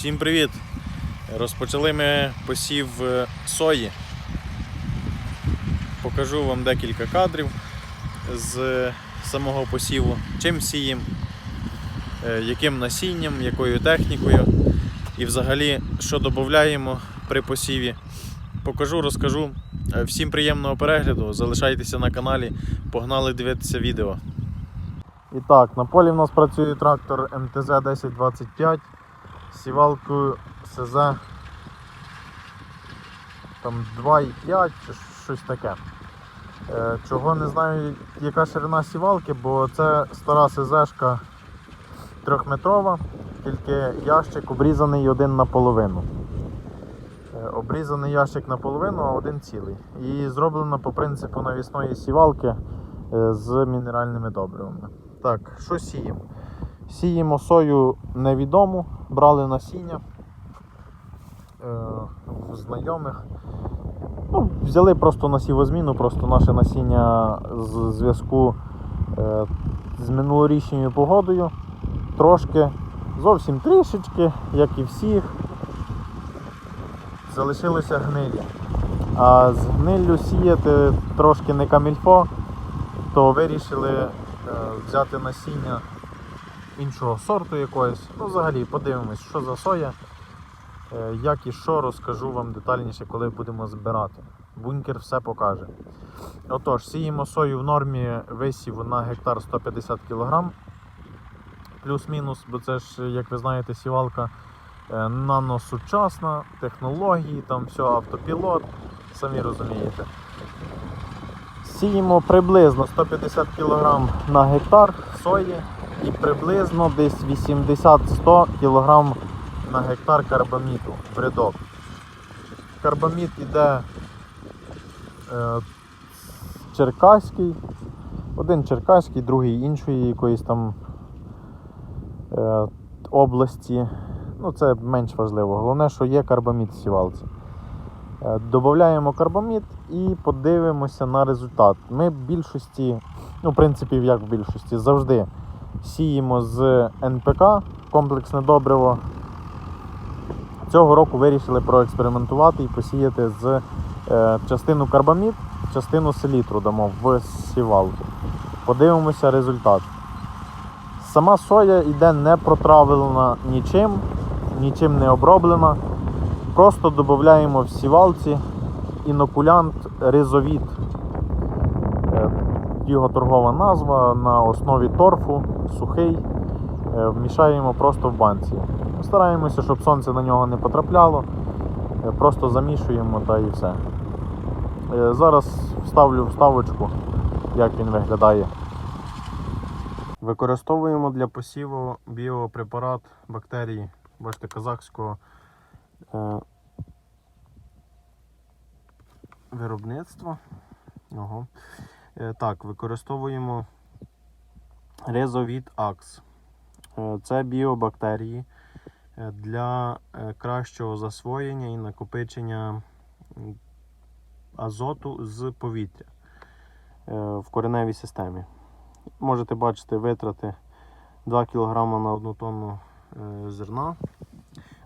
Всім привіт! Розпочали ми посів е, сої. Покажу вам декілька кадрів з самого посіву, чим сіємо, е, яким насінням, якою технікою і взагалі що додаємо при посіві. Покажу, розкажу. Е, Всім приємного перегляду, залишайтеся на каналі, погнали дивитися відео. І так, на полі в нас працює трактор МТЗ 1025 з сівалкою СЗ там 2,5 чи щось таке. Е, Чого не знаю, яка ширина сівалки, бо це стара СЗшка трьохметрова, тільки ящик обрізаний один наполовину. Е, Обрізаний ящик наполовину, а один цілий. І зроблено по принципу навісної сівалки е, з мінеральними добривами. Так, що сіємо? Сіємо сою невідому, брали насіння е, знайомих. Ну, взяли просто на сівозміну, просто наше насіння з зв'язку е, з минулорічною погодою. Трошки, зовсім трішечки, як і всіх, залишилося гнилі. А з гниллю сіяти трошки не камільфо, то вирішили е, взяти насіння іншого сорту якогось. Ну, взагалі, подивимось, що за соя. Е, Як і що, розкажу вам детальніше, коли будемо збирати. Бункер все покаже. Отож, сіємо сою в нормі висіву на гектар 150 кг. Плюс-мінус, бо це ж, як ви знаєте, сівалка е, наносучасна, технології, там все, автопілот, самі розумієте. Сіємо приблизно 150 кг на гектар сої і приблизно десь 80-100 кг на гектар карбаміту в рядок. Карбаміт іде е, черкаський, один черкаський, другий іншої якоїсь там е, області. Ну, це менш важливо. Головне, що є карбамід в сівалці. Е, Додаємо карбамід і подивимося на результат. Ми в більшості, ну, в принципі, як в більшості, завжди сіємо з НПК, комплексне добриво. Цього року вирішили проекспериментувати і посіяти з е, частину карбамід, частину селітру дамо в сівалку. Подивимося результат. Сама соя йде не протравлена нічим, нічим не оброблена. Просто додаємо в сівалці інокулянт ризовіт. Його торгова назва на основі торфу, сухий. Е, Вмішаємо просто в банці. Стараємося, щоб сонце на нього не потрапляло. Е, Просто замішуємо та і все. Е, Зараз вставлю вставочку, як він виглядає. Використовуємо для посіву біопрепарат бактерій, бачите, казахського виробництва. Ого. Е, Так, використовуємо Резовіт Акс. Е, Це біобактерії е, для кращого засвоєння і накопичення азоту з повітря в кореневій системі. Можете бачити витрати 2 кг на 1 тонну зерна.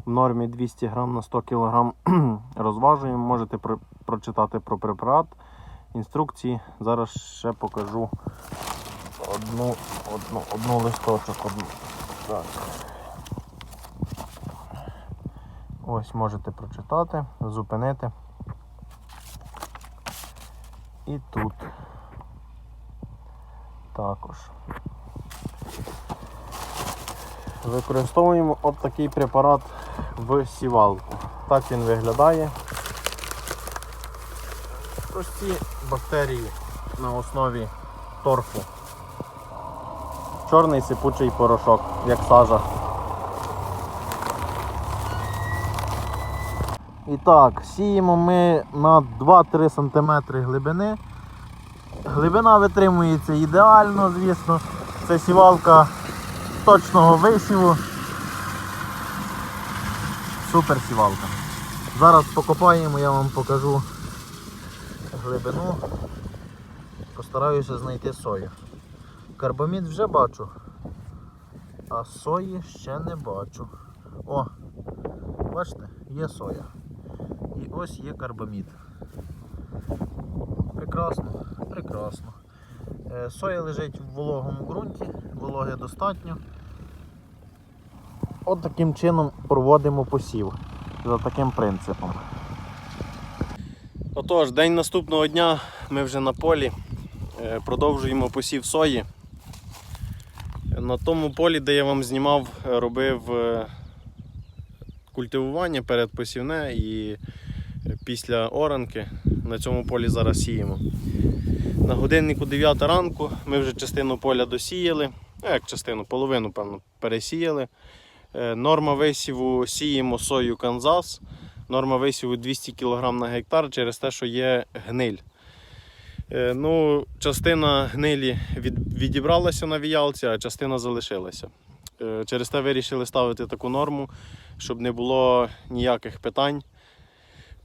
В нормі 200 г на 100 кг розважуємо. Можете про- прочитати про препарат, інструкції. Зараз ще покажу одну, одну, одну листочок. Одну. Так. Ось можете прочитати, зупинити. І тут також. Використовуємо от такий препарат в сівалку. Так він виглядає. Прості бактерії на основі торфу. Чорний сипучий порошок, як сажа. І так, сіємо ми на 2-3 см глибини. Глибина витримується ідеально, звісно. Це сівалка точного висіву. Супер сівалка. Зараз покопаємо, я вам покажу глибину. Постараюся знайти сою. Карбамід вже бачу, а сої ще не бачу. О, Бачите, є соя. І ось є карбамід. Прекрасно, прекрасно. Е, Соя лежить в вологому ґрунті, вологи достатньо. От таким чином проводимо посів. За таким принципом. Отож, день наступного дня ми вже на полі. Е, Продовжуємо посів сої. На тому полі, де я вам знімав, е, робив е, культивування перед посівне і після оранки на цьому полі зараз сіємо. На годиннику 9 ранку ми вже частину поля досіяли. Ну, як частину, половину, певно, пересіяли. Норма висіву сіємо сою Канзас. Норма висіву 200 кг на гектар через те, що є гниль. Е, Ну, частина гнилі від, відібралася на віялці, а частина залишилася. Е, Через те вирішили ставити таку норму, щоб не було ніяких питань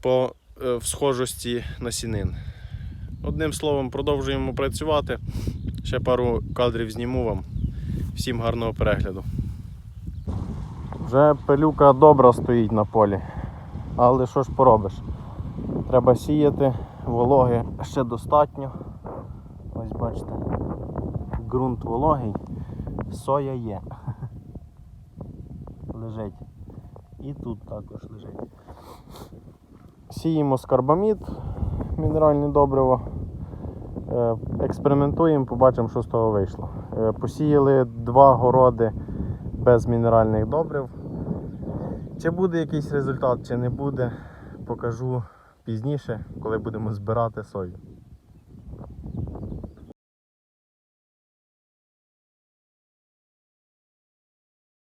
по е, всхожості насінин. Одним словом, продовжуємо працювати. Ще пару кадрів зніму вам. Всім гарного перегляду. Вже пилюка добра стоїть на полі. Але що ж поробиш? Треба сіяти, вологи ще достатньо. Ось бачите, ґрунт вологий, соя є. Лежить. І тут також лежить. Сіємо скарбамід, мінеральне добриво. Е, Експериментуємо, побачимо, що з того вийшло. Е, Посіяли два городи без мінеральних добрив. Чи буде якийсь результат, чи не буде, покажу пізніше, коли будемо збирати сою.